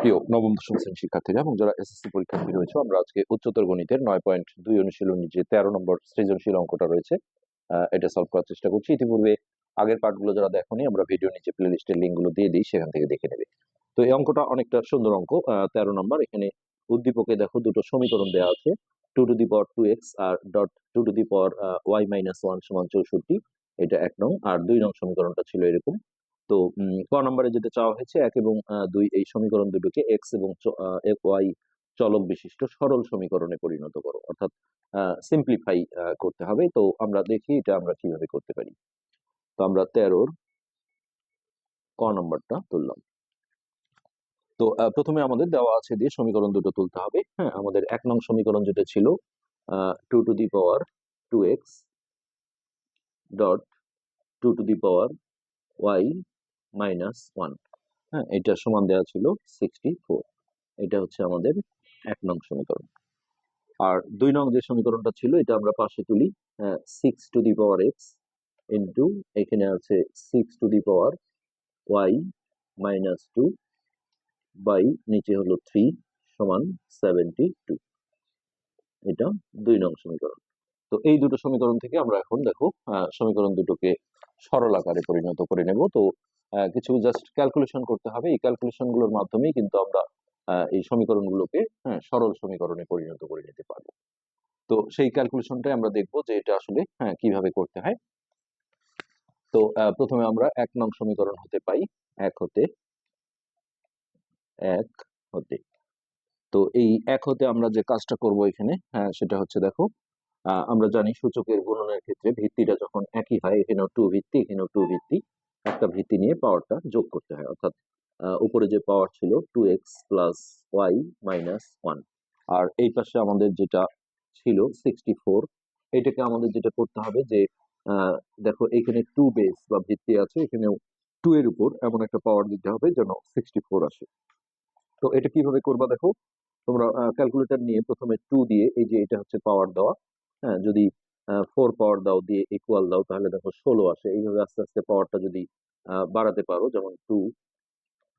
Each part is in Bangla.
প্রিয় নবম, দশম শ্রেণির শিক্ষার্থীরা এবং যারা এসএসসি পরীক্ষার্থী রয়েছে আমরা আজকে উচ্চতর গণিতের নয় পয়েন্ট দুই অনুশীলনী যে তেরো নম্বর সৃজনশীল অঙ্কটা রয়েছে এটা সলভ করার চেষ্টা করছি। ইতিপূর্বে আগের পার্টগুলো যারা দেখোনি, আমরা ভিডিও নিচে প্লে লিস্টের লিঙ্কগুলো দিয়ে দিই, সেখান থেকে দেখে নেবে। তো এই অঙ্কটা অনেকটা সুন্দর অঙ্ক তেরো নম্বর। এখানে উদ্দীপকে দেখো দুটো সমীকরণ দেওয়া আছে two to the power two X R dot two to the power Y minus one সমান চৌষট্টি, এটা এক নং। আর দুই নং সমীকরণটা ছিল এরকম। তো ক নম্বরে যেটা চাওয়া হয়েছে, এক এবং দুই এই সমীকরণ দুটোকে এক্স এবং ওয়াই চলক বিশিষ্ট সরল সমীকরণে পরিণত করো। অর্থাৎ সিম্পলিফাই করতে হবে। তো, আমরা দেখি এটা আমরা কীভাবে করতে পারি। তো, আমরা তেরোর ক নম্বরটা তুললাম। তো প্রথমে আমাদের দেওয়া আছে দিয়ে সমীকরণ দুটো তুলতে হবে। হ্যাঁ আমাদের এক নং সমীকরণ যেটা ছিল two to the power two X dot two to the power Y minus one. হ্যাঁ এটা সমান দেওয়া ছিল সিক্সটি ফোর। এটা হচ্ছে আমাদের এক নং সমীকরণ। আর দুই নং যে সমীকরণটা ছিল, এটা আমরা পাশে তুলি six to the power X into এখানে আছে six to the power Y minus two by নিচে হলো থ্রি সমান সেভেন্টি টু এটা দুই নং সমীকরণ। তো এই দুটো সমীকরণ থেকে আমরা এখন দেখো সমীকরণ দুটোকে সরল আকারে পরিণত করে নেব। তো কিছু জাস্ট ক্যালকুলেশন করতে হবে। এই ক্যালকুলেশনগুলোর মাধ্যমেই কিন্তু আমরা এই সমীকরণগুলোকে হ্যাঁ সরল সমীকরণে পরিণত করে নিতে পারব। তো, সেই ক্যালকুলেশনটাই আমরা দেখব যে এটা আসলে হ্যাঁ কীভাবে করতে হয়। তো প্রথমে আমরা এক নং সমীকরণ হতে পাই। এক হতে এক হতে। তো, এই এক হতে আমরা যে কাজটা করব এখানে হ্যাঁ সেটা হচ্ছে দেখো আমরা জানি সূচকের গুণনের ক্ষেত্রে ভিত্তিটা যখন একই হয়, এখানেও টু ভিত্তি, এখানেও টু ভিত্তি, একটা ভিত্তি নিয়ে পাওয়ারটা যোগ করতে হয়। অর্থাৎ উপরে যে পাওয়ার ছিল two X plus Y minus one আর এই পাশে আমাদের যেটা ছিল সিক্সটি ফোর এটাকে আমাদের যেটা করতে হবে যে দেখো এখানে টু বেস বা ভিত্তি আছে, এখানেও টু এর উপর এমন একটা পাওয়ার দিতে হবে যেন সিক্সটি ফোর আসে। তো এটা কীভাবে করবা দেখো? তোমরা ক্যালকুলেটর নিয়ে প্রথমে টু দিয়ে এই যে এটা হচ্ছে পাওয়ার দেওয়া হ্যাঁ যদি ফোর পাওয়ার দাও দিয়ে ইকুয়াল দাও, তাহলে দেখো ষোলো আসে। এইভাবে আস্তে আস্তে পাওয়ারটা যদি বাড়াতে পারো, যেমন টু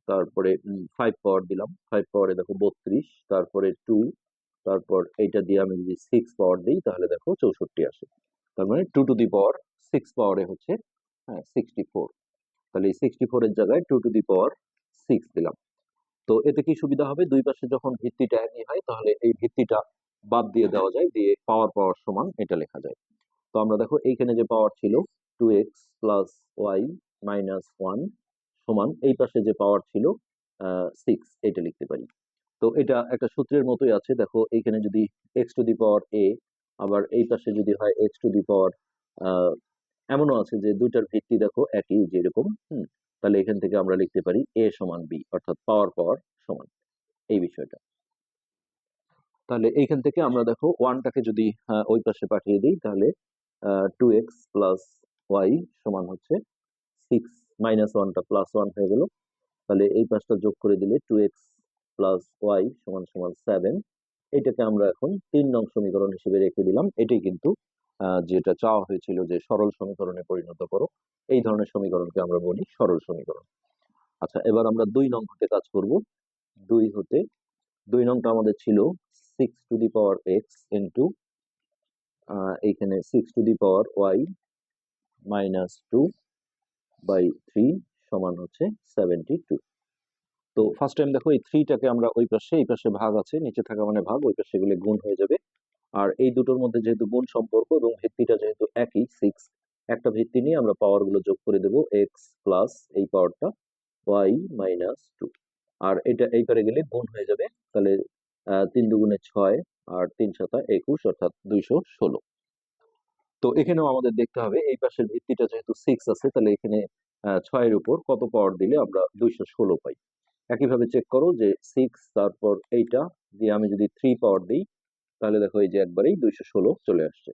তারপরে ফাইভ পাওয়ার দিলাম। ফাইভ পাওয়ারে দেখো বত্রিশ, তারপরে টু তারপর এইটা দিয়ে আমি যদি সিক্স পাওয়ার দিই, তাহলে দেখো চৌষট্টি আসে। তার মানে two to the power six পাওয়ারে হচ্ছে হ্যাঁ সিক্সটি ফোর তাহলে এই সিক্সটি ফোরের জায়গায় two to the power six দিলাম। তো এতে কি সুবিধা হবে? দুই পাশে যখন ভিত্তিটা একই হয়, তাহলে এই ভিত্তিটা বাদ দিয়ে দেওয়া যায়, দিয়ে পাওয়ার পাওয়ার সমান এটা লেখা যায়। তো আমরা দেখো এইখানে যে পাওয়ার ছিল two X plus Y minus one সমান এই পাশে যে পাওয়ার ছিল সিক্স এটা লিখতে পারি। তো এটা একটা সূত্রের মতোই আছে, দেখো এইখানে যদি এক্স টু দি পাওয়ার এ আবার এই পাশে যদি হয় এক্স টু দি পাওয়ার এমনও আছে যে দুইটার ভিত্তি দেখো একই যেরকম, হুম, তাহলে এখান থেকে আমরা লিখতে পারি এ সমান বি অর্থাৎ পাওয়ার পাওয়ার সমান, এই বিষয়টা। তাহলে এইখান থেকে আমরা দেখো ওয়ানটাকে যদি ওই পাশে পাঠিয়ে দিই, তাহলে টু এক্স প্লাস ওয়াই সমান হচ্ছে সিক্স মাইনাস ওয়ানটা প্লাস ওয়ান হয়ে গেল। তাহলে এই পাশটা যোগ করে দিলে টু এক্স প্লাস ওয়াই সমান সমান সেভেন এটাকে আমরা এখন তিন নং সমীকরণ হিসেবে রেখে দিলাম। এটাই কিন্তু যেটা চাওয়া হয়েছিল যে সরল সমীকরণে পরিণত করো। এই ধরনের সমীকরণকে আমরা বলি সরল সমীকরণ। আচ্ছা এবার আমরা দুই নং হতে কাজ করব। দুই হতে, দুই নংটা আমাদের ছিল six to the power X into এইখানে six to the power Y minus two by three সমান হচ্ছে সেভেন্টি টু তো ফার্স্ট টাইম দেখো এই থ্রিটাকে আমরা ওই পাশে, এই পাশে ভাগ আছে, নিচে থাকা মানে ভাগ, ওই পাশে গেলে গুণ হয়ে যাবে। আর এই দুটোর মধ্যে যেহেতু গুণ সম্পর্ক এবং ভিত্তিটা যেহেতু একই সিক্স একটা ভিত্তি নিয়ে আমরা পাওয়ারগুলো যোগ করে দেবো এক্স প্লাস এই পাওয়ারটা ওয়াই মাইনাস টু আর এটা এই পারে গেলে গুণ হয়ে যাবে, তাহলে তিন দুগুণে ছয় আর তিন সাতা একুশ, অর্থাৎ দুইশো ষোলো। তো এখানেও আমাদের দেখতে হবে, এই পাশের ভিত্তিটা যেহেতু সিক্স আছে, তাহলে এখানে ছয়ের উপর কত পাওয়ার দিলে আমরা দুইশো ষোলো পাই। একইভাবে চেক করো যে সিক্স তারপর এইটা, দিয়ে আমি যদি থ্রি পাওয়ার দিই, তাহলে দেখো এই যে একবারেই দুইশো ষোলো চলে আসছে।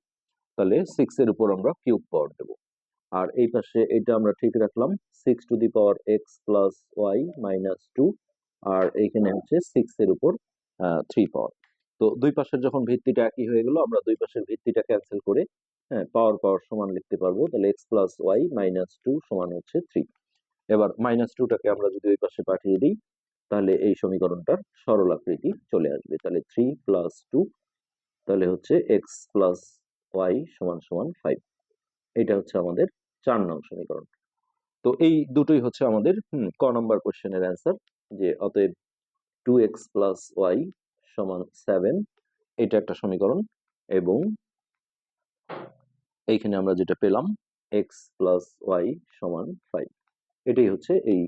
তাহলে সিক্স এর উপর আমরা কিউব পাওয়ার দেব। আর এই পাশে এটা আমরা ঠিক রাখলাম six to the power X plus Y minus two আর এইখানে হচ্ছে সিক্স এর উপর থ্রি পাওয়ার তো দুই পাশের যখন ভিত্তিটা একই হয়ে গেল, আমরা দুই পাশের ভিত্তিটা ক্যান্সেল করে হ্যাঁ পাওয়ার পাওয়ার সমান লিখতে পারব। তাহলে x plus y minus two সমান হচ্ছে থ্রি এবার মাইনাস টুটাকে আমরা যদি ওই পাশে পাঠিয়ে দিই, তাহলে এই সমীকরণটার সরল আকৃতি চলে আসবে। তাহলে থ্রি প্লাস টু তাহলে হচ্ছে এক্স প্লাস ওয়াই সমান সমান ফাইভ এটা হচ্ছে আমাদের চার নং সমীকরণ। তো এই দুটোই হচ্ছে আমাদের ক নম্বর কোশ্চেনের অ্যান্সার যে অতএব টু এক্স প্লাস ওয়াই সমান সেভেন এটা একটা সমীকরণ এবং এইখানে আমরা যেটা পেলাম এক্স প্লাস ওয়াই সমান ফাইভ এটাই হচ্ছে এই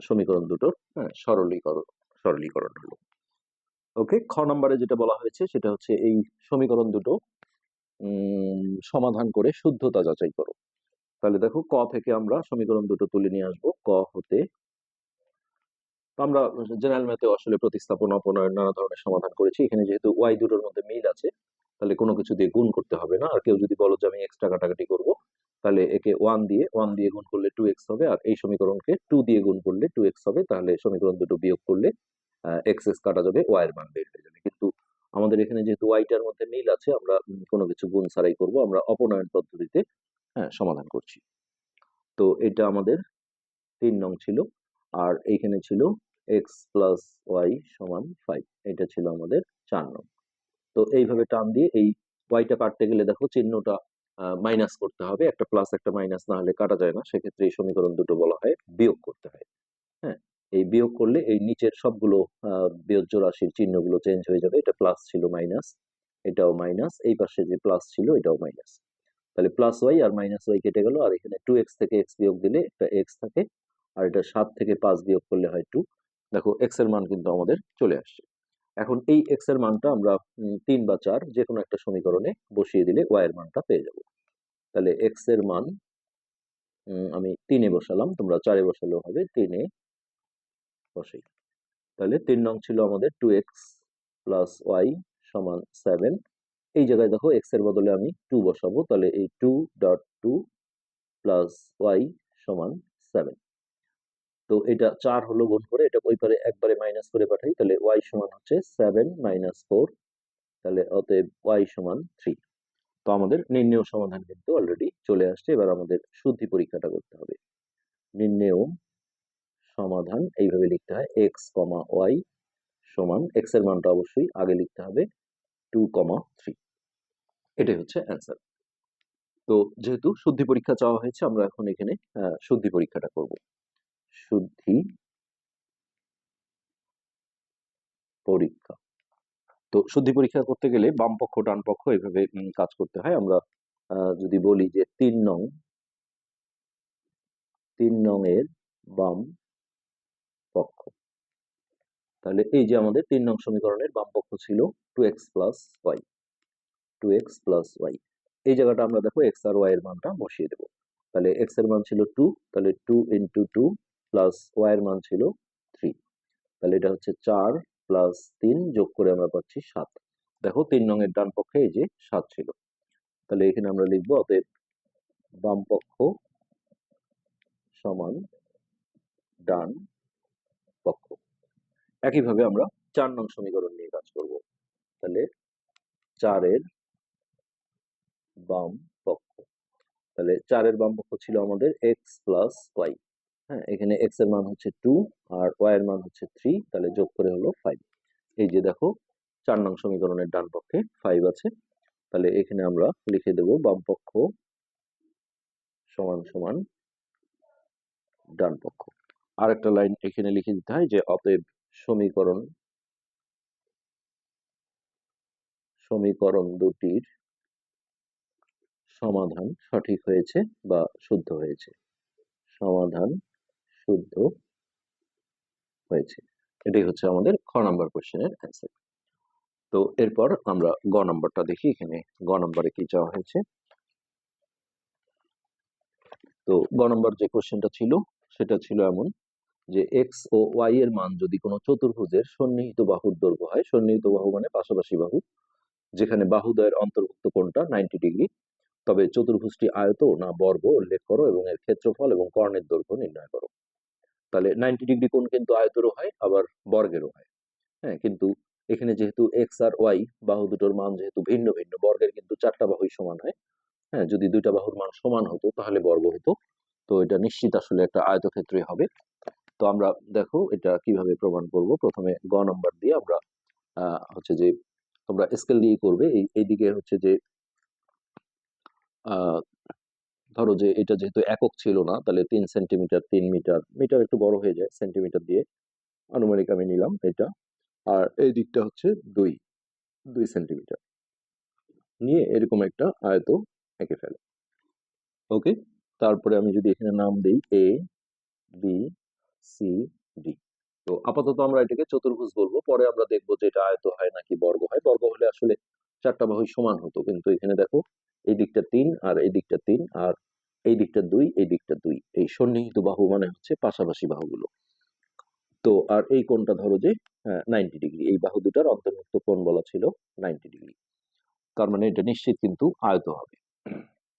সমীকরণ দুটোর হ্যাঁ, সরলীকরণ সরলীকরণ হলো। ওকে খ নম্বরে যেটা বলা হয়েছে সেটা হচ্ছে এই সমীকরণ দুটো সমাধান করে শুদ্ধতা যাচাই করো। তাহলে দেখো ক থেকে আমরা সমীকরণ দুটো তুলে নিয়ে আসব। ক হতে আমরা জেনারেল ম্যাথে আসলে প্রতিস্থাপন, অপনয়ন নানা ধরনের সমাধান করেছি। এখানে যেহেতু ওয়াই দুটোর মধ্যে মিল আছে, তাহলে কোনো কিছু দিয়ে গুণ করতে হবে না। আর কেউ যদি বলো যে আমি এক্সট্রা কাটাকাটি করব, তাহলে একে ওয়ান দিয়ে ওয়ান দিয়ে গুণ করলে টু এক্স হবে। আর এই সমীকরণকে টু দিয়ে গুণ করলে টু এক্স হবে। তাহলে সমীকরণ দুটো বিয়োগ করলে এক্স এক্স কাটা যাবে ওয়াই এর মান বের হয়ে যাবে। কিন্তু আমাদের এখানে যেহেতু ওয়াইটার মধ্যে মিল আছে, আমরা কোনো কিছু গুণ ছাড়াই করব। আমরা অপনয়ন পদ্ধতিতে হ্যাঁ সমাধান করছি। তো এটা আমাদের তিন নং ছিল। আর এইখানে ছিল এক্স প্লাস ওয়াই সমান ফাইভ এটা ছিল আমাদের চার নং। তো এইভাবে টান দিয়ে এই ওয়াইটা কাটতে গেলে দেখো চিহ্নটা মাইনাস করতে হবে, একটা প্লাস একটা মাইনাস না হলে কাটা যায় না। সেক্ষেত্রে এই সমীকরণ দুটো বলা হয় বিয়োগ করতে হয়। হ্যাঁ এই বিয়োগ করলে এই নিচের সবগুলো বিয়োজ্য রাশির চিহ্নগুলো চেঞ্জ হয়ে যাবে। এটা প্লাস ছিল মাইনাস এটাও মাইনাস এই পাশে যে প্লাস ছিল এটাও মাইনাস তাহলে প্লাস ওয়াই আর মাইনাস ওয়াই কেটে গেল, আর এখানে টু এক্স থেকে এক্স বিয়োগ দিলে একটা এক্স থাকে, আর এটা সাত থেকে পাঁচ বিয়োগ করলে হয় টু দেখো এক্সের মান কিন্তু আমাদের চলে আসছে। এখন এই এক্সের মানটা আমরা তিন বা চার যে কোনো একটা সমীকরণে বসিয়ে দিলে ওয়াই এর মানটা পেয়ে যাব। তাহলে এক্সের মান আমি তিনে বসালাম, তোমরা চারে বসালেও হবে, তিনে বসাই তাহলে তিন নং ছিল আমাদের টু এক্স প্লাস ওয়াই সমান সেভেন এই জায়গায় দেখো এক্সের বদলে আমি টু বসাবো, তাহলে এই two dot two plus y সমান সেভেন তো এটা চার হলো গুণ করে, এটা ওই পারে একবারে মাইনাস করে পাঠাই, তাহলে ওয়াই সমান হচ্ছে সেভেন মাইনাস ফোর তাহলে অতএব ওয়াই সমান থ্রি তো আমাদের নির্ণেয় সমাধান কিন্তু অলরেডি চলে আসছে, এবার আমাদের শুদ্ধি পরীক্ষাটা করতে হবে। নির্ণেয় সমাধান এইভাবে লিখতে হয় এক্স কমা ওয়াই সমান এক্সের মানটা অবশ্যই আগে লিখতে হবে টু কমা থ্রি এটাই হচ্ছে অ্যান্সার তো যেহেতু শুদ্ধি পরীক্ষা চাওয়া হয়েছে, আমরা এখন এখানে শুদ্ধি পরীক্ষাটা করব। শুদ্ধি পরীক্ষা। তো শুদ্ধি পরীক্ষা করতে গেলে বাম পক্ষ, ডান পক্ষ এভাবে কাজ করতে হয়। আমরা যদি বলি যে তিন নং তিন নং এর বাম পক্ষ। তাহলে এই যে আমাদের তিন নং সমীকরণের বাম পক্ষ ছিল two x plus y two x plus y এই জায়গাটা আমরা দেখো এক্স আর ওয়াই এর মানটা বসিয়ে দেবো। তাহলে এক্সের মান ছিল টু তাহলে two into two plus y এর মান ছিল থ্রি তাহলে এটা হচ্ছে চার প্লাস তিন যোগ করে আমরা পাচ্ছি সাত। দেখো তিন নং ডান পক্ষে এই যে সাত ছিল। তাহলে এখানে আমরা লিখব, অতএব বাম পক্ষ সমান ডান পক্ষ। একইভাবে আমরা চার নং সমীকরণ নিয়ে কাজ করব। তাহলে চারের বাম পক্ষ। তাহলে চারের বাম পক্ষ ছিল আমাদের এক্স প্লাস ওয়াই হ্যাঁ এখানে এক্সের মান হচ্ছে টু আর ওয়াই এর মান হচ্ছে থ্রি তাহলে যোগ করে হলো ফাইভ এই যে দেখো, চার নং সমীকরণের ডান পক্ষে ফাইভ আছে। তাহলে এখানে আমরা লিখে দেব বাম পক্ষ সমান সমান ডান পক্ষ। আর একটা লাইন এখানে লিখে দিতে হয় যে অতএব সমীকরণ সমীকরণ দুটির সমাধান সঠিক হয়েছে বা শুদ্ধ হয়েছে। সমাধান শুদ্ধ হয়েছে। এটাই হচ্ছে আমাদের খ নাম্বার কোশ্চেনের অ্যান্সার তো এরপর আমরা গ নাম্বারটা দেখি, এখানে গ নাম্বারে কি চাওয়া হয়েছে? তো গ নাম্বার যে কোশ্চেনটা ছিল, সেটা ছিল এমন যে এক্স ও ওয়াই এর মান যদি কোনো চতুর্ভুজের সন্নিহিত বাহুর দৈর্ঘ্য হয়, সন্নিহিত বাহু মানে পাশাপাশি বাহু, যেখানে বাহুদ্বয়ের অন্তর্ভুক্ত কোণটা নাইনটি ডিগ্রি তবে চতুর্ভুজটি আয়ত না বর্গ, উল্লেখ করো, এবং এর ক্ষেত্রফল এবং কর্ণের দৈর্ঘ্য নির্ণয় করো। তাহলে নাইনটি ডিগ্রি কোণ কিন্তু আয়তেরও হয়, আবার বর্গেরও হয়। হ্যাঁ কিন্তু এখানে যেহেতু এক্স আর ওয়াই বাহু দুটোর মান যেহেতু ভিন্ন ভিন্ন, বর্গের কিন্তু চারটা বাহুই সমান হয়। হ্যাঁ যদি দুইটা বাহুর মান সমান হতো, তাহলে বর্গ হতো। তো এটা নিশ্চিত আসলে একটা আয়তক্ষেত্রই হবে। তো আমরা দেখো এটা কীভাবে প্রমাণ করব। প্রথমে গ নম্বর দিয়ে আমরা হচ্ছে যে তোমরা স্কেল দিয়ে করবে। এই এইদিকে হচ্ছে যে ধরো যে এটা যেহেতু একক ছিল না, তাহলে তিন সেন্টিমিটার তিন মিটার মিটার একটু বড় হয়ে যায় সেন্টিমিটার দিয়ে আনুমানিক আমি নিলাম এটা। আর এই দিকটা হচ্ছে দুই দুই সেন্টিমিটার নিয়ে এরকম একটা আয়ত এঁকে ফেলে। ওকে? তারপরে আমি যদি এখানে নাম দিই এ বি সি ডি তো আপাতত আমরা এটাকে চতুর্ভুজ বলব। পরে আমরা দেখব যে এটা আয়ত হয় নাকি বর্গ হয়। বর্গ হলে আসলে চারটা বাহুই সমান হতো। কিন্তু এখানে দেখো এই দিকটা তিন আর এই দিকটা তিন আর এই দিকটা দুই এই দিকটা দুই। এই সন্নিহিত বাহু মানে হচ্ছে পাশাপাশি বাহুগুলো। তো আর এই কোণটা ধরো যে নাইনটি ডিগ্রি এই বাহু দুটার অন্তর্ভুক্ত কোণ বলা ছিল নাইনটি ডিগ্রি তার মানে এটা নিশ্চিত কিন্তু আয়ত হবে।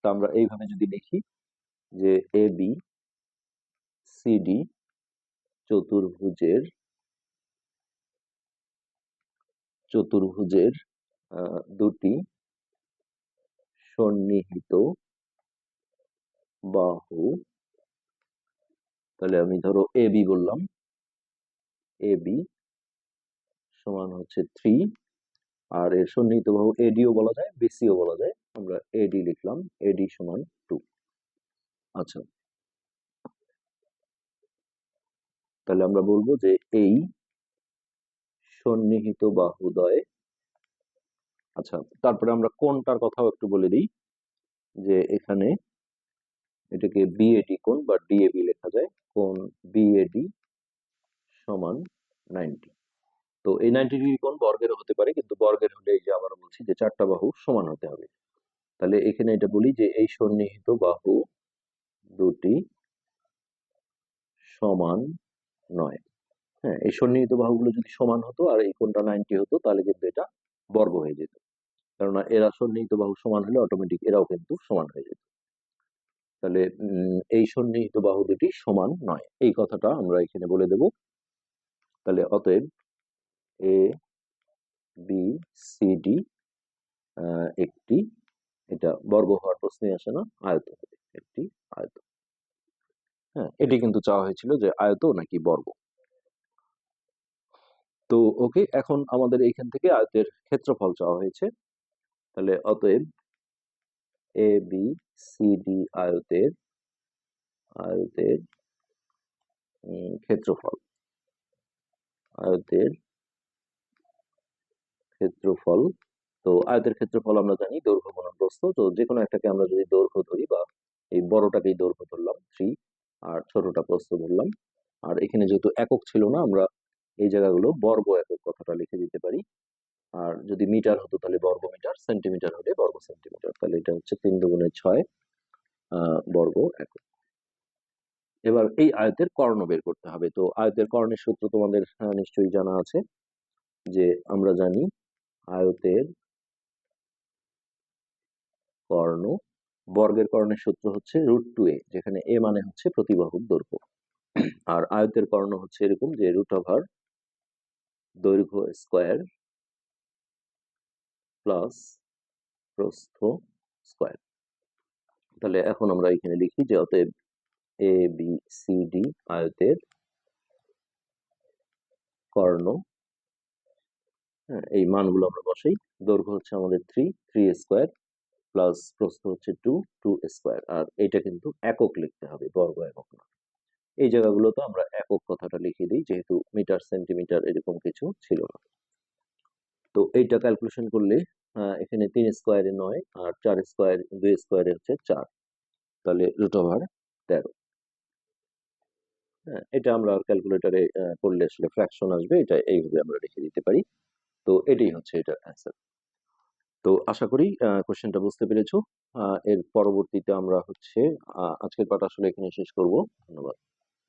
তা আমরা এইভাবে যদি দেখি যে এ বি সিডি চতুর্ভুজের চতুর্ভুজের দুটি সন্নিহিত বাহু। তাহলে আমি ধরো এ বি বললাম। এ বি সমান হচ্ছে থ্রি। আর এর সন্নিহিত বাহু এডিও বলা যায় বিসিও বলা যায়। আমরা এডি লিখলাম এডি সমান টু। আচ্ছা। তাহলে আমরা বলব যে এই সন্নিহিত বাহুদয় আচ্ছা তারপরে আমরা কোনটার কথাও একটু বলে দিই। যে এখানে এটাকে বিএডি কোণ বা ডিএবি লেখা যায়, কোণ বিএডি সমান নাইনটি। তো এই নাইনটি ডিগ্রি কোণ বর্গের হতে পারে, কিন্তু বর্গের হলে এই যে আবার বলছি যে চারটা বাহু সমান হতে হবে। তাহলে এখানে এটা বলি যে এই সন্নিহিত বাহু দুটি সমান নয়। হ্যাঁ এই সন্নিহিত বাহুগুলো যদি সমান হতো আর এই কোণটা নাইনটি হতো, তাহলে কিন্তু এটা বর্গ হয়ে যেত। কেননা এরা সন্নিহিত বাহু সমান হলে অটোমেটিক এরাও কিন্তু সমান হয়ে যেত। তাহলে এই সন্নিহিত বাহু দুটি সমান নয়। এই কথাটা আমরা এখানে বলে দেব। তাহলে অতএব এ বি সি ডি একটি, এটা বর্গ হওয়ার প্রশ্নই আসে না আয়ত হবে। একটি আয়ত হ্যাঁ এটি কিন্তু চাওয়া হয়েছিল যে আয়ত নাকি বর্গ। তো ওকে, এখন আমাদের এইখান থেকে আয়তের ক্ষেত্রফল চাওয়া হয়েছে। তাহলে অতএব এ বি সি ডি আয়তের আয়তের ক্ষেত্রফল। আয়তের ক্ষেত্রফল, তো আয়তের ক্ষেত্রফল আমরা জানি দৈর্ঘ্য গুণন প্রস্থ। তো যে কোনো একটাকে আমরা যদি দৈর্ঘ্য ধরি বা এই বড়টাকেই দৈর্ঘ্য ধরলাম থ্রি আর ছোটটা প্রস্থ ধরলাম, আর এখানে যেহেতু একক ছিল না, আমরা এই জায়গাগুলো বর্গ একক কথাটা লিখে দিতে পারি। আর যদি মিটার হতো তাহলে বর্গ মিটার, সেন্টিমিটার হলে বর্গ সেন্টিমিটার। তাহলে এটা হচ্ছে তিন দুগুণে ছয় বর্গ একক। এবার এই আয়তের কর্ণ বের করতে হবে। তো আয়তের কর্ণের সূত্র তোমাদের নিশ্চয়ই জানা আছে যে আমরা জানি আয়তের কর্ণ বর্গের কর্ণের সূত্র হচ্ছে রুট টু এ, যেখানে এ মানে হচ্ছে প্রতিবাহুর দৈর্ঘ্য। আর আয়তের কর্ণ হচ্ছে এরকম যে রুট ওভার দৈর্ঘ্য স্কোয়ার প্লাস প্রস্থ স্কোয়ার তাহলে এখন আমরা এখানে লিখি যে অতএব এ বি সি ডি আয়তের কর্ণ। হ্যাঁ, এই মানগুলো আমরা বসাই। দৈর্ঘ্য হচ্ছে আমাদের থ্রি থ্রি স্কোয়ার প্লাস প্রস্থ হচ্ছে টু টু স্কোয়ার আর এটা কিন্তু একক লিখতে হবে বর্গ একক না। এই জায়গাগুলোতে আমরা একক কথাটা লিখে দিই যেহেতু মিটার সেন্টিমিটার এরকম কিছু ছিল না। তো এইটা ক্যালকুলেশন করলে এখানে তিন স্কোয়ারে নয় আর চার স্কোয়ার দুই স্কোয়ারে হচ্ছে চার। তাহলে রুট ওভার তেরো। হ্যাঁ এটা আমরা ক্যালকুলেটারে করলে আসলে ফ্র্যাকশন আসবে, এটা এইভাবে আমরা রেখে দিতে পারি। তো এটাই হচ্ছে এটার অ্যান্সার তো আশা করি কোশ্চেনটা বুঝতে পেরেছ। এর পরবর্তীতে আমরা হচ্ছে আজকের পাঠ আসলে এখানে শেষ করব। ধন্যবাদ।